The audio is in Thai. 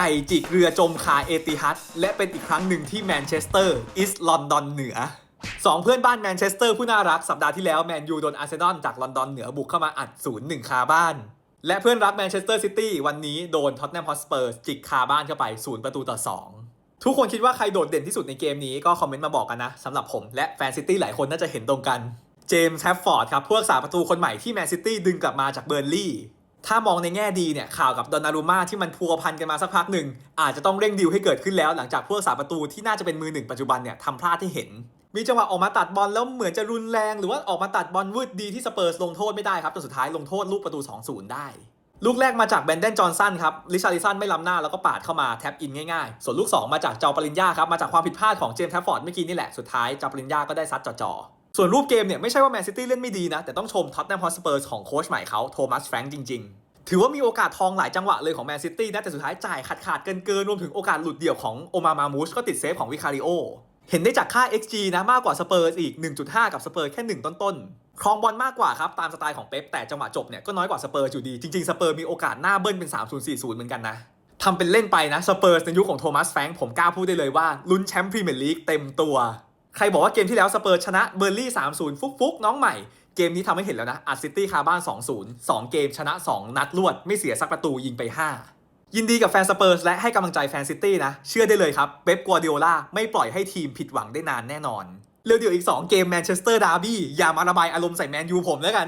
ไก่จิกเรือจมคาเอติฮัดและเป็นอีกครั้งหนึ่งที่แมนเชสเตอร์อิสลอนดอนเหนือสองเพื่อนบ้านแมนเชสเตอร์ผู้น่ารักสัปดาห์ที่แล้วแมนยูโดนอาร์เซนอลจากลอนดอนเหนือบุกเข้ามาอัด0ูนย์หนึ่งคาบ้าน และเพื่อนรักแมนเชสเตอร์ซิตี้วันนี้โดนท็อตแนมฮอสเปอร์จิกคาบ้านเข้าไปศูนย์ประตูต่อ 2 ทุกคนคิดว่าใครโดดเด่นที่สุดในเกมนี้ก็คอมเมนต์มาบอกกันนะสำหรับผมและแฟนซิตี้หลายคนน่าจะเห็นตรงกัน เจมส์แฮฟฟอร์ดครับผู้รักษาประตูคนใหม่ที่แมนซิตี้ดึงกลับมาจากเบอร์ลี่ ถ้ามองในแง่ดีเนี่ยข่าวกับดอนนารุมาที่มันพัวพันกันมาสักพักหนึ่ง อาจจะต้องเร่งดีลให้เกิดขึ้นแล้ว หลังจากผู้รักษาประตูที่น่าจะเป็นมือหนึ่งปัจจุบันเนี่ยทำพลาดที่เห็น มีจังหวะออกมาตัดบอลแล้วเหมือนจะรุนแรง หรือว่าออกมาตัดบอลวืดดีที่สเปอร์สลงโทษไม่ได้ครับจนสุดท้ายลงโทษลูกประตู 2-0 ได้ ลูกแรกมาจากแบนเดนจอห์นสันครับลิชาริสันไม่ล้ำหน้าแล้วก็ปาดเข้ามาแท็บอินง่ายๆ ส่วนลูก 2 มาจากเจ้าปริญญาครับมาจากความผิดพลาดของเจมส์แทฟฟอร์ดเมื่อกี้นี่แหละสุดท้ายเจ้าปริญญาก็ได้ซัดจ่อส่วนรูปเกมเนี่ยไม่ใช่ว่าแมนซิตี้เล่นไม่ดีนะ แต่ต้องชมท็อตแนมฮอสเปอร์สของโค้ชใหม่เขาโทมัสแฟรงค์จริง ๆ ถือว่ามีโอกาสทองหลายจังหวะเลยของแมนซิตี้นะแต่สุดท้ายจ่ายขาดขาดเกินเกินรวมถึงโอกาสหลุดเดี่ยวของโอมามามูชก็ติดเซฟของวิคาริโอเห็นได้จากค่า XG นะมากกว่าสเปอร์อีก 1.5 กับสเปอร์แค่ 1 ต้นๆ ครองบอลมากกว่าครับ ตามสไตล์ของเป๊ปแต่จังหวะจบเนี่ยก็น้อยกว่าสเปอร์อยู่ดี จริงๆ สเปอร์มีโอกาสหน้าเบิ้ลเป็น 3-0-4-0 เหมือนกันนะทำเป็นเล่นไปนะสเปอร์ในยุคของโทมัสแฟงผมกล้าพูดได้เลยว่าลุ้นแชมป์พรีเมียร์ลีกเต็มตัว ใครบอกว่าเกมที่แล้วสเปอร์ชนะเบอร์ลี่ 3-0 ฟุกๆน้องใหม่ เกมนี้ทำให้เห็นแล้วนะอัดซิตี้คาบ้าน 2-0 2 เกมชนะ 2 นัดรวด ไม่เสียสักประตูยิงไป 5 ยินดีกับแฟนสเปอร์สและให้กำลังใจแฟนซิตี้นะ เชื่อได้เลยครับเป๊ปกัวดิโอลาไม่ปล่อยให้ทีมผิดหวังได้นานแน่นอน เร็วเดี๋ยวอีก 2 เกมแมนเชสเตอร์ดาร์บี้อย่ามาระบายอารมณ์ใส่แมนยูผมแล้วกัน